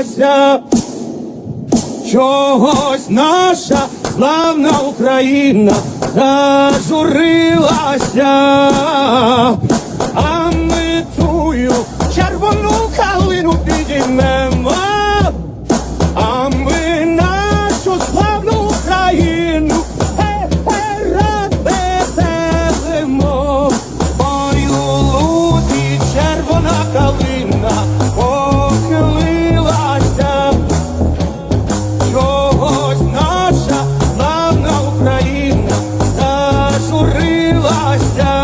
боялася чогось наша славна Україна зажурилася, а ми тую червону калину підіймемо, а ми нашу славну Україну перебеземо. Ой, у червона калина. lost.